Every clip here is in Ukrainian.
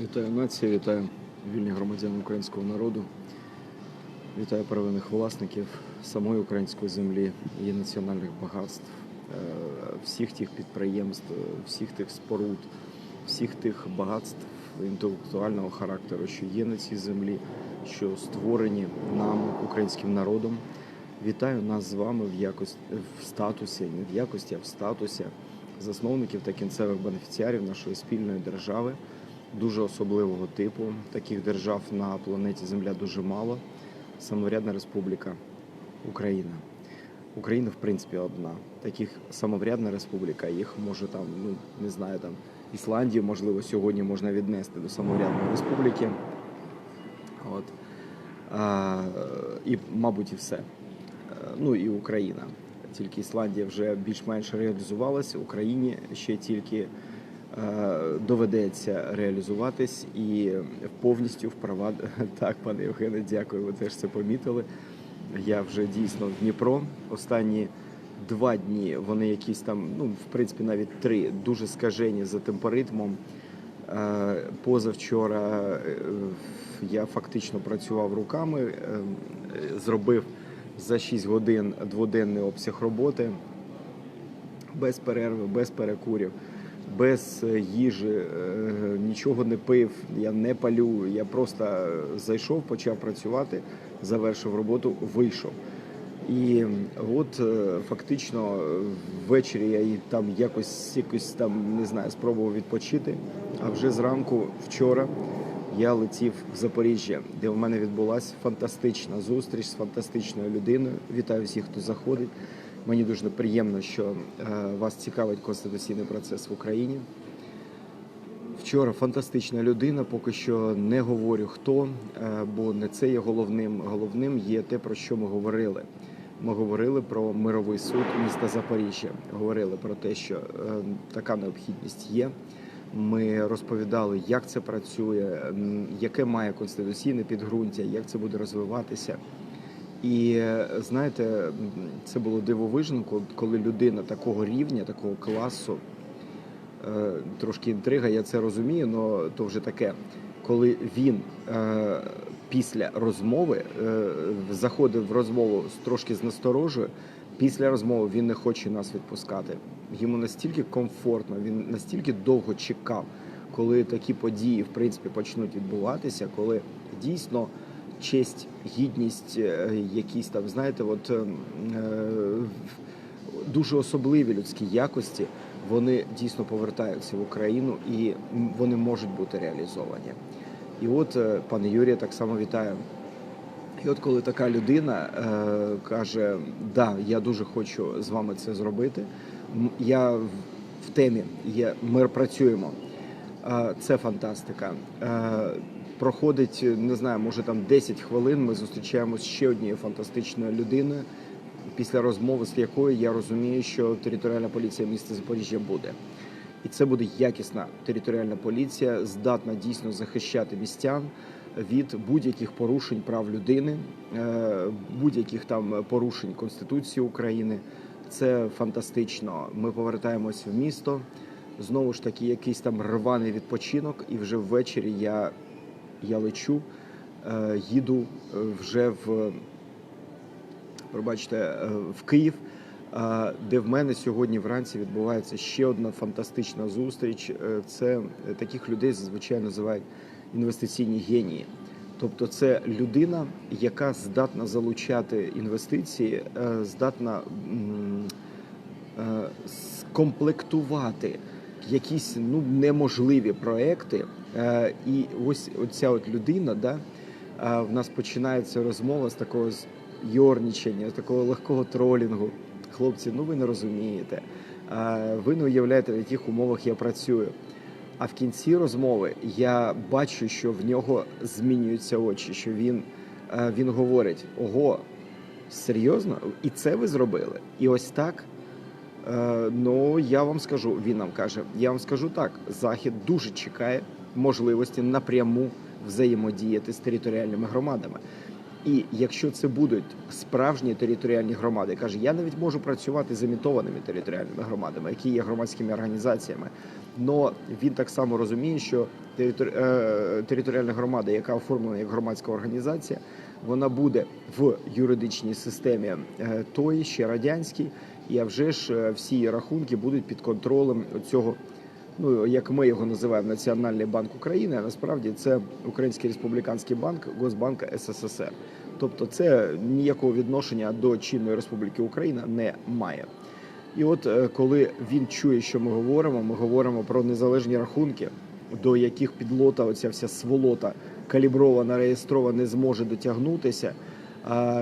Вітаю націю, вітаю вільні громадян українського народу, вітаю первинних власників самої української землі, її національних багатств, е, всіх тих підприємств, всіх тих споруд, всіх тих багатств інтелектуального характеру, що є на цій землі, що створені нам, українським народом. Вітаю нас з вами в якості в статусі, не в якості, а в статусі засновників та кінцевих бенефіціарів нашої спільної держави дуже особливого типу. Таких держав на планеті Земля дуже мало. Самоврядна Республіка Україна. Україна, в принципі, одна. Таких самоврядна республіка, їх може там, ну не знаю, там Ісландію, можливо, сьогодні можна віднести до самоврядної республіки. От. А, і, мабуть, і все. Е, Ну і Україна. Тільки Ісландія вже більш-менш реалізувалася, Україні ще тільки доведеться реалізуватись і повністю вправад... Так, пане Євгене, дякую. Ви теж це помітили. Я вже дійсно в Дніпро. Останні два дні вони якісь там, ну в принципі, навіть три, дуже скажені за темпоритмом. Е, Позавчора е, я фактично працював руками, е, зробив за 6 годин дводенний обсяг роботи без перерви, без перекурів, без е, їжі, е, нічого не пив, я не палю. Я просто зайшов, почав працювати, завершив роботу, вийшов. І от е, фактично ввечері я і там якось якось там не знаю, спробував відпочити. А вже зранку вчора я летів в Запоріжжя, де в мене відбулася фантастична зустріч з фантастичною людиною. Вітаю всіх, хто заходить. Мені дуже приємно, що е, вас цікавить конституційний процес в Україні. Вчора фантастична людина, поки що не говорю хто, е, бо не це є головним. Головним є те, про що ми говорили. Ми говорили про мировий суд міста Запоріжжя. Говорили про те, що е, така необхідність є. Ми розповідали, як це працює, яке має конституційне підґрунтя, як це буде розвиватися. І знаєте, це було дивовижно, коли- людина такого рівня, такого класу, е, трошки інтрига, я це розумію, але то вже таке. Коли він е, після розмови е, заходив в розмову трошки з насторожою, після розмови він не хоче нас відпускати. Йому настільки комфортно, він настільки довго чекав, коли такі події в принципі почнуть відбуватися, коли дійсно честь, гідність, е, якісь там, знаєте, от е, е, дуже особливі людські якості, вони дійсно повертаються в Україну і вони можуть бути реалізовані. І от, е, пане Юрію, так само вітаю. І от коли така людина е, каже, да, я дуже хочу з вами це зробити, я в темі, є, ми працюємо. Е, Це фантастика. Е, Проходить, не знаю, може там 10 хвилин. Ми зустрічаємося з ще однією фантастичною людиною, після розмови з якою я розумію, що територіальна поліція міста Запоріжжя буде. І це буде якісна територіальна поліція, здатна дійсно захищати містян від будь-яких порушень прав людини, е, будь-яких там порушень Конституції України. Це фантастично. Ми повертаємось в місто. Знову ж таки, якийсь там рваний відпочинок, і вже ввечері я, я лечу, е, їду е, вже в пробачте, е, в Київ, де в мене сьогодні вранці відбувається ще одна фантастична зустріч. Це таких людей зазвичай називають інвестиційні генії. Тобто, це людина, яка здатна залучати інвестиції, здатна скомплектувати якісь ну неможливі проекти. Е, І ось оця от людина, да, е, в нас починається розмова з такого йорнічення, з такого легкого тролінгу. Хлопці, ну ви не розумієте. Е, Ви не уявляєте, в яких умовах я працюю. А в кінці розмови я бачу, що в нього змінюються очі, що він, він говорить: ого, серйозно? І це ви зробили? І ось так. Ну, я вам скажу, він нам каже, я вам скажу так: Захід дуже чекає можливості напряму взаємодіяти з територіальними громадами. І якщо це будуть справжні територіальні громади, каже, я навіть можу працювати з імітованими територіальними громадами, які є громадськими організаціями. Но він так само розуміє, що е, територіальна громада, яка оформлена як громадська організація, вона буде в юридичній системі е, тої, ще радянській, і вже ж е, всі рахунки будуть під контролем цього. Ну, як ми його називаємо, Національний банк України, а насправді це Український республіканський банк Госбанк СССР. Тобто, це ніякого відношення до чинної республіки Україна не має. І от е, коли він чує, що ми говоримо, ми говоримо про незалежні рахунки, до яких підлота, оця вся сволота калібрована, реєстрована, не зможе дотягнутися.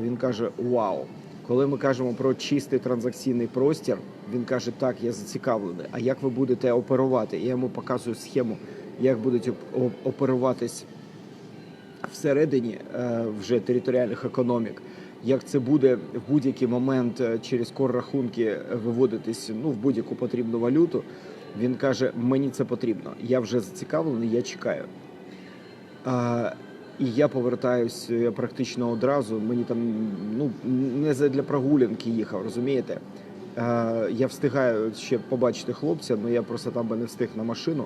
Він каже: Вау! Коли ми кажемо про чистий транзакційний простір, він каже: Так, я зацікавлений. А як ви будете оперувати? Я йому показую схему, як будуть оп- оп- оперуватись всередині е, вже територіальних економік. Як це буде в будь-який момент е, через кор-рахунки виводитись ну, в будь-яку потрібну валюту, він каже: мені це потрібно. Я вже зацікавлений, я чекаю. І я повертаюсь е, практично одразу. Мені там ну не для прогулянки їхав, розумієте? Е, я встигаю ще побачити хлопця, але я просто там би не встиг на машину,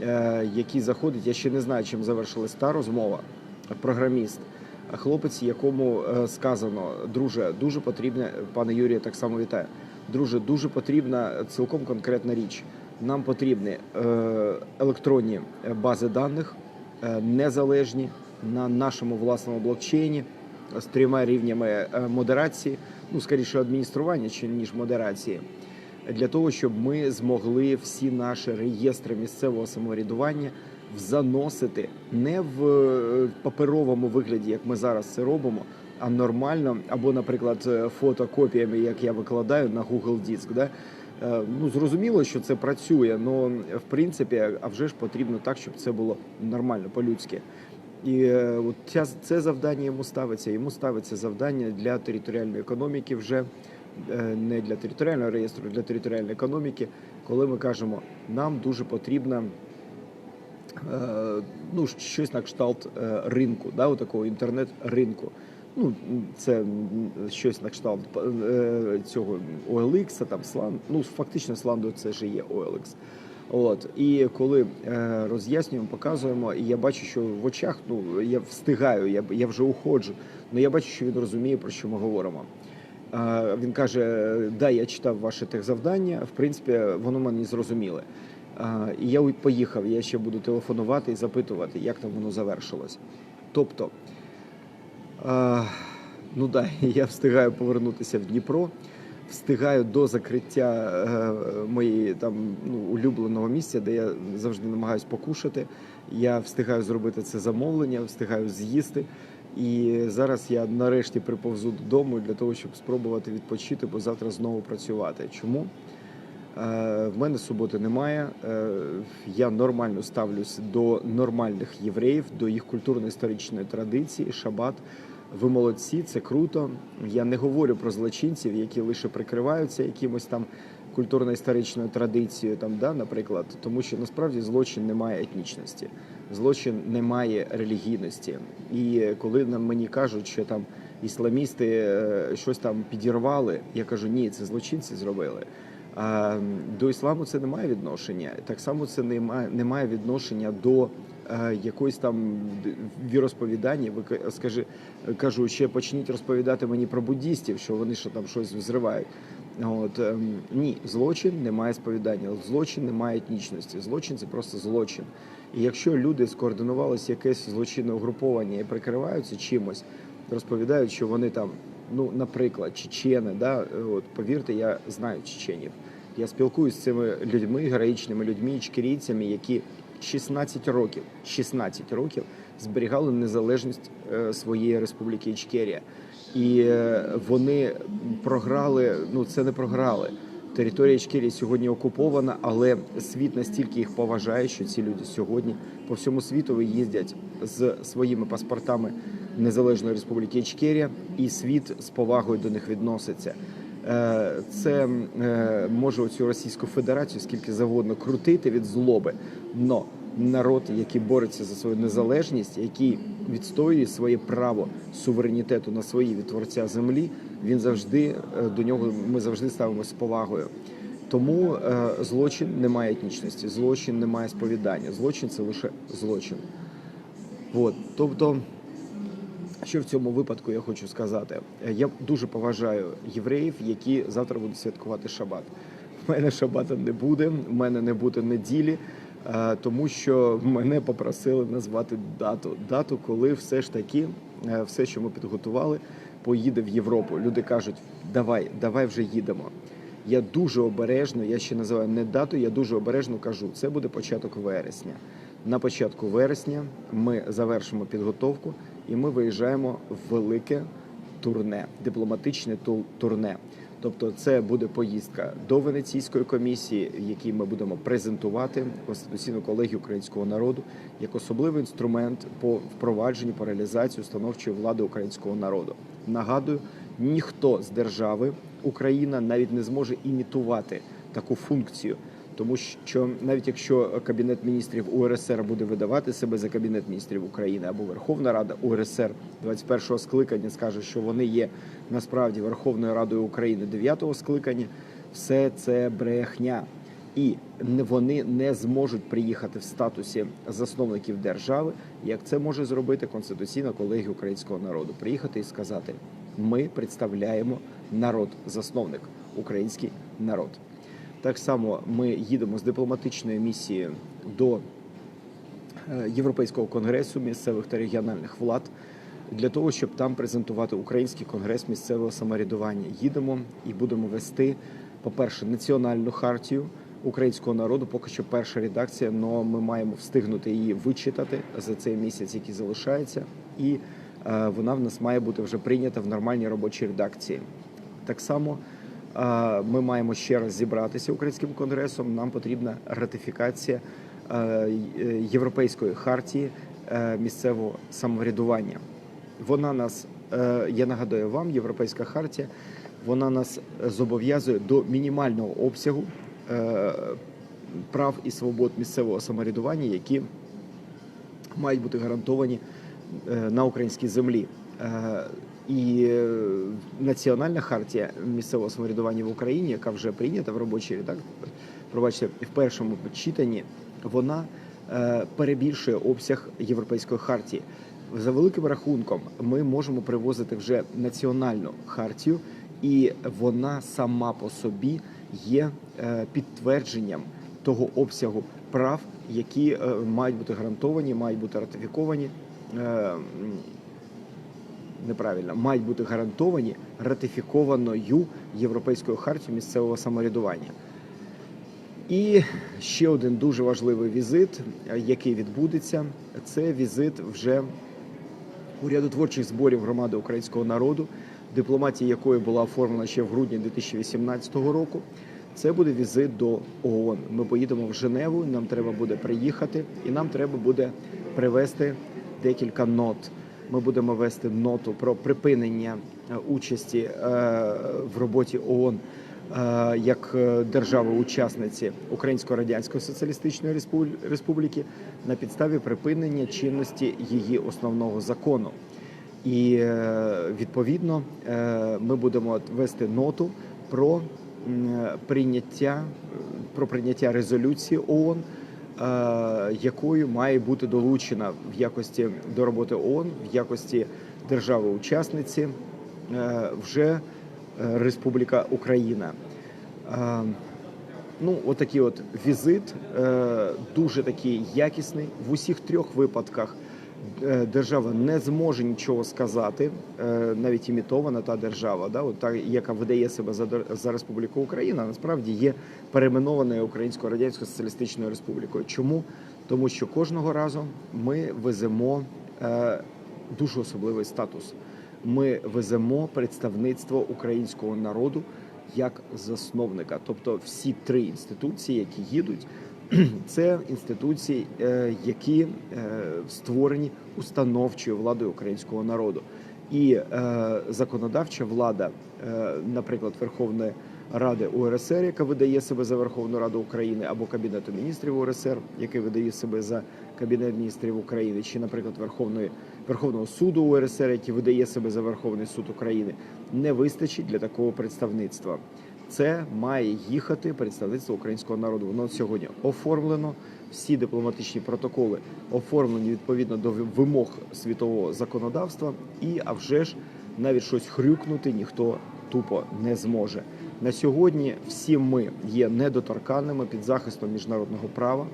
е, який заходить. Я ще не знаю, чим завершилась та розмова. Програміст, хлопець, якому е, сказано, друже, дуже потрібне, пане Юрію, так само вітаю. Друже, дуже потрібна цілком конкретна річ. Нам потрібні е, електронні бази даних, незалежні на нашому власному блокчейні з трьома рівнями е, модерації, ну скоріше адміністрування, чи ніж модерації, для того, щоб ми змогли всі наші реєстри місцевого самоврядування заносити не в е, паперовому вигляді, як ми зараз це робимо, а нормально, або, наприклад, е, фотокопіями, як я викладаю на Google Диск. Да? Ну, зрозуміло, що це працює, але в принципі, а вже ж потрібно так, щоб це було нормально, по-людськи. І е, от ця, це завдання йому ставиться. Йому ставиться завдання для територіальної економіки вже е, не для територіального реєстру, а для територіальної економіки, коли ми кажемо, нам дуже потрібна е, ну, щось на кшталт ринку, да, такого інтернет-ринку. Ну, це щось на кшталт цього OLX, там Слан. Ну, фактично, Сландо це ж є OLX. От і коли е, роз'яснюємо, показуємо, і я бачу, що в очах ну я встигаю, я, я вже уходжу. але я бачу, що він розуміє, про що ми говоримо. Е, він каже: Да, я читав ваше техзавдання, в принципі, воно мені зрозуміле. Е, і я поїхав, я ще буду телефонувати і запитувати, як там воно завершилось. Тобто, е, ну да, я встигаю повернутися в Дніпро встигаю до закриття е, моєї там ну, улюбленого місця, де я завжди намагаюся покушати. Я встигаю зробити це замовлення, встигаю з'їсти. І зараз я нарешті приповзу додому для того, щоб спробувати відпочити, бо завтра знову працювати. Чому? Е, В мене суботи немає. Е, Я нормально ставлюсь до нормальних євреїв, до їх культурно-історичної традиції, шабат. Ви молодці, це круто. Я не говорю про злочинців, які лише прикриваються якимось там культурно-історичною традицією, там, да, наприклад, тому що насправді злочин не має етнічності, злочин не має релігійності. І коли нам мені кажуть, що там ісламісти е, щось там підірвали, я кажу, ні, це злочинці зробили. До ісламу це не має відношення. Так само це не має, не має відношення до якоїсь там віросповідання. Ви скажи, кажу, ще почніть розповідати мені про буддістів, що вони ще там щось зривають. От ем, ні, злочин не має сповідання, злочин не має етнічності. Злочин це просто злочин. І якщо люди скоординувалися якесь злочинне угруповання і прикриваються чимось, розповідають, що вони там, ну, наприклад, чечени, да, от повірте, я знаю чеченів. Я спілкуюся з цими людьми, героїчними людьми, ічкерійцями, які 16 років, 16 років зберігали незалежність е, своєї республіки Ічкерія. І е, вони програли, ну це не програли. Територія Ічкерії сьогодні окупована, але світ настільки їх поважає, що ці люди сьогодні по всьому світу їздять з своїми паспортами Незалежної Республіки Ічкерія, і світ з повагою до них відноситься. Е, Це е, може цю Російську Федерацію скільки завгодно крутити від злоби. Но народ, який бореться за свою незалежність, який відстоює своє право суверенітету на свої від творця землі, він завжди е, до нього ми завжди ставимося з повагою. Тому злочин не має етнічності, злочин не має сповідання, злочин це лише злочин. От, тобто, що в цьому випадку я хочу сказати? Е, Я дуже поважаю євреїв, які завтра будуть святкувати шабат. У мене шабата не буде, в мене не буде неділі, е, тому що мене попросили назвати дату. Дату, коли все ж таки е, все, що ми підготували, поїде в Європу. Люди кажуть, давай, давай вже їдемо. Я дуже обережно, я ще називаю не дату, я дуже обережно кажу, це буде початок вересня. На початку вересня ми завершимо підготовку і ми виїжджаємо в велике турне, дипломатичне турне. Тобто, це буде поїздка до Венеційської комісії, в якій ми будемо презентувати Конституційну колегію українського народу як особливий інструмент по впровадженню по реалізації установчої влади українського народу. Нагадую, ніхто з держави Україна навіть не зможе імітувати таку функцію. Тому що навіть якщо кабінет міністрів УРСР буде видавати себе за кабінет міністрів України або Верховна Рада УРСР 21-го скликання скаже, що вони є насправді Верховною Радою України 9-го скликання, все це брехня. І вони не зможуть приїхати в статусі засновників держави, як це може зробити конституційна колегія українського народу. Приїхати і сказати: ми представляємо народ-засновник, український народ. Так само ми їдемо з дипломатичною місією до е, Європейського конгресу місцевих та регіональних влад для того, щоб там презентувати український конгрес місцевого самоврядування. Їдемо і будемо вести, по-перше, національну хартію українського народу. Поки що перша редакція, але ми маємо встигнути її вичитати за цей місяць, який залишається, і е, вона в нас має бути вже прийнята в нормальній робочій редакції. Так само ми маємо ще раз зібратися українським конгресом. Нам потрібна ратифікація е, європейської хартії е, місцевого самоврядування. Вона нас, е, я нагадаю вам, європейська хартія, вона нас зобов'язує до мінімального обсягу е, прав і свобод місцевого самоврядування, які мають бути гарантовані е, на українській землі. І е, національна хартія місцевого самоврядування в Україні, яка вже прийнята в робочій редакції, пробачте, в першому читанні, вона е, перебільшує обсяг європейської хартії. За великим рахунком, ми можемо привозити вже національну хартію, і вона сама по собі є е, підтвердженням того обсягу прав, які мають бути гарантовані, мають бути ратифіковані. Неправильно, мають бути гарантовані ратифікованою Європейською хартією місцевого самоврядування. І ще один дуже важливий візит, е, який відбудеться, це візит вже урядотворчих зборів громади українського народу, дипломатія якої була оформлена ще в грудні 2018 року. Це буде візит до ООН. Ми поїдемо в Женеву. Нам треба буде приїхати, і нам треба буде привезти декілька нот. Ми будемо вести ноту про припинення е, участі е, в роботі ООН е, як держави-учасниці Українсько-Радянської Соціалістичної Республіки на підставі припинення чинності її основного закону. І відповідно ми будемо вести ноту про прийняття про прийняття резолюції ООН, якою має бути долучена в якості до роботи ООН, в якості держави-учасниці е, вже е, Республіка Україна. Е, Ну, отакий от візит, е, дуже такий якісний. В усіх трьох випадках е, держава не зможе нічого сказати, е, навіть імітована та держава, да, от та, яка видає себе за, за Республіку Україна, насправді є перейменованою Українською Радянською Соціалістичною Республікою. Чому? Тому що кожного разу ми веземо е, дуже особливий статус. Ми веземо представництво українського народу як засновника. Тобто всі три інституції, які їдуть, це інституції, е, які е, створені установчою владою українського народу. І е, законодавча влада, наприклад, Верховної Ради УРСР, яка видає себе за Верховну Раду України, або Кабінету міністрів УРСР, який видає себе за Кабінет міністрів України, чи, наприклад, Верховної Верховного суду УРСР, який видає себе за Верховний суд України, не вистачить для такого представництва. Це має їхати представництво українського народу. Воно сьогодні оформлено. Всі дипломатичні протоколи оформлені відповідно до вимог світового законодавства, і а вже ж навіть щось хрюкнути ніхто тупо не зможе. На сьогодні всі ми є недоторканними під захистом міжнародного права.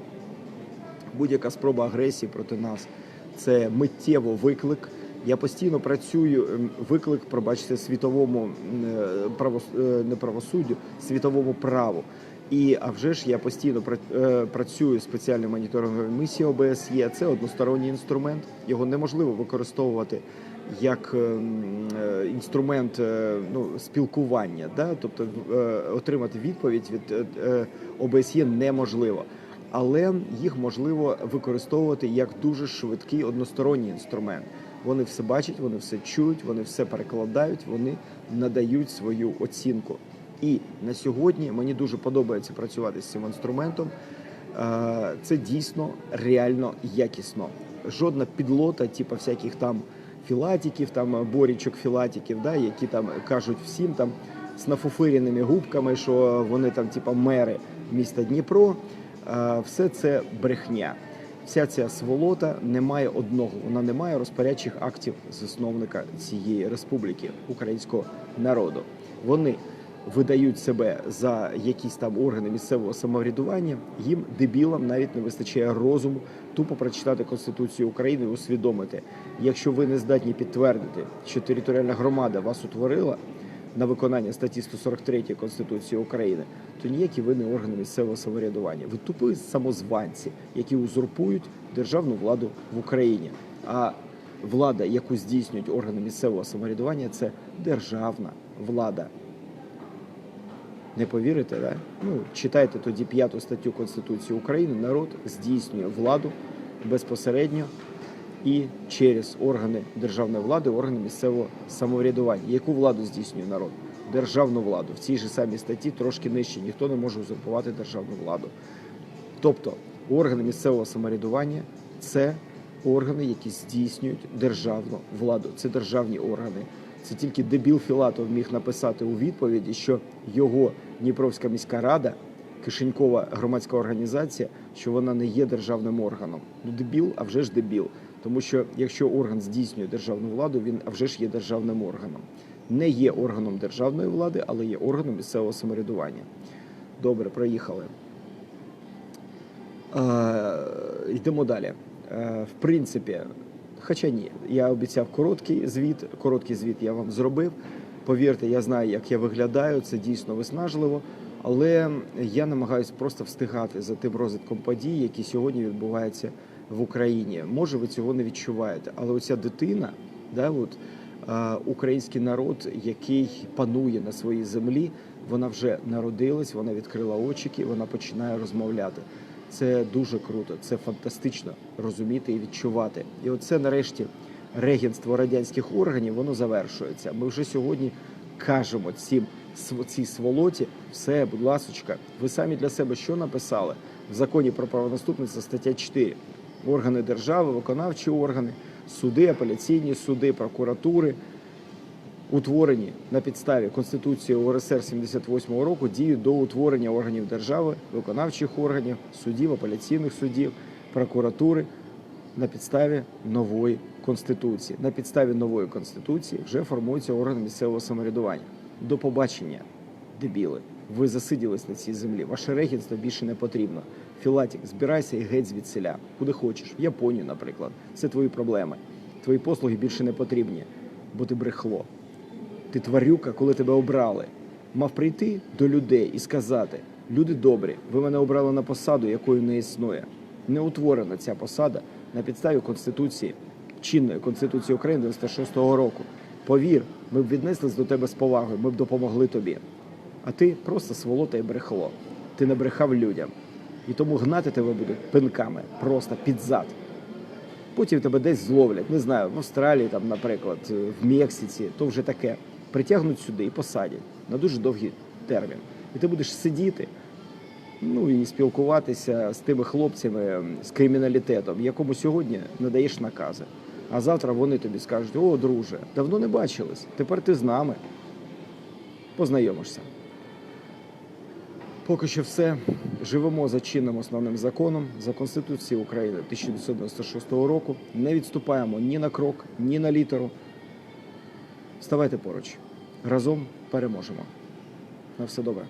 Будь-яка спроба агресії проти нас це миттєво виклик. Я постійно працюю ем, виклик, пробачте, світовому е, право е, не правосуддю, світовому праву. І а вже ж я постійно е, працюю спеціальною моніторинговою місією ОБСЄ. Це односторонній інструмент. Його неможливо використовувати як ем, інструмент ну, спілкування. Да? Тобто отримати відповідь від ОБСЄ неможливо. Але їх можливо використовувати як дуже швидкий односторонній інструмент. Вони все бачать, вони все чують, вони все перекладають, вони надають свою оцінку. І на сьогодні мені дуже подобається працювати з цим інструментом. Е, Це дійсно реально якісно. Жодна підлота, типу всяких там філатиків, там борічок філатиків, да, які там кажуть всім там з нафуфиреними губками, що вони там, типу, мери міста Дніпро. Все це брехня. Вся ця сволота не має одного, вона не має розпорядчих актів засновника цієї республіки українського народу. Вони видають себе за якісь там органи місцевого самоврядування. Їм дебілам навіть не вистачає розуму тупо прочитати конституцію України і усвідомити, якщо ви не здатні підтвердити, що територіальна громада вас утворила на виконання статті 143 Конституції України, то ніякі ви не органи місцевого самоврядування. Ви тупі самозванці, які узурпують державну владу в Україні. А влада, яку здійснюють органи місцевого самоврядування, це державна влада. Не повірите, да? Ну, читайте тоді п'яту статтю Конституції України. Народ здійснює владу безпосередньо і через органи державної влади, органи місцевого самоврядування. Яку владу здійснює народ? Державну владу. В цій же самій статті трошки нижче. Ніхто не може узурпувати державну владу. Тобто органи місцевого самоврядування це органи, які здійснюють державну владу. Це державні органи. Це тільки дебіл Філатов міг написати у відповіді, що його Дніпровська міська рада, кишенькова громадська організація, що вона не є державним органом. Ну дебіл, а вже ж дебіл. Тому що якщо орган здійснює державну владу, він вже ж є державним органом. Не є органом державної влади, але є органом місцевого самоврядування. Добре, проїхали. Е, йдемо далі. Е, в принципі, хоча ні, я обіцяв короткий звіт. Короткий звіт я вам зробив. Повірте, я знаю, як я виглядаю. Це дійсно виснажливо. Але я намагаюся просто встигати за тим розвитком подій, які сьогодні відбуваються в Україні. Може, ви цього не відчуваєте, але оця дитина, да, от, український народ, який панує на своїй землі, вона вже народилась, вона відкрила очики, вона починає розмовляти. Це дуже круто, це фантастично розуміти і відчувати. І оце нарешті регенство радянських органів воно завершується. Ми вже сьогодні кажемо цим цій сволоті, все, будь ласочка, ви самі для себе що написали в законі про правонаступництво стаття 4. Органи держави, виконавчі органи, суди, апеляційні суди, прокуратури, утворені на підставі Конституції УРСР 78 року діють до утворення органів держави, виконавчих органів, судів, апеляційних судів, прокуратури на підставі нової конституції. На підставі нової конституції вже формуються органи місцевого самоврядування. До побачення, дебіли. Ви засиділись на цій землі. Ваше регенство більше не потрібно. Філатік, збирайся і геть звідсіля. Куди хочеш, в Японію, наприклад. Це твої проблеми. Твої послуги більше не потрібні, бо ти брехло. Ти тварюка, коли тебе обрали. Мав прийти до людей і сказати: люди добрі, ви мене обрали на посаду, якої не існує. Не утворена ця посада на підставі Конституції, чинної Конституції України 96-го року. Повір, ми б віднеслись до тебе з повагою, ми б допомогли тобі. А ти просто сволота і брехло. Ти не брехав людям. І тому гнати тебе будуть пинками, просто під зад. Потім тебе десь зловлять, не знаю, в Австралії, там, наприклад, в Мексиці, то вже таке. Притягнуть сюди і посадять на дуже довгий термін. І ти будеш сидіти, ну і спілкуватися з тими хлопцями з криміналітетом, якому сьогодні надаєш накази. А завтра вони тобі скажуть: о, друже, давно не бачились, тепер ти з нами. Познайомишся. Поки що все. Живемо за чинним основним законом, за Конституцією України 1996 року. Не відступаємо ні на крок, ні на літеру. Ставайте поруч. Разом переможемо. На все добре.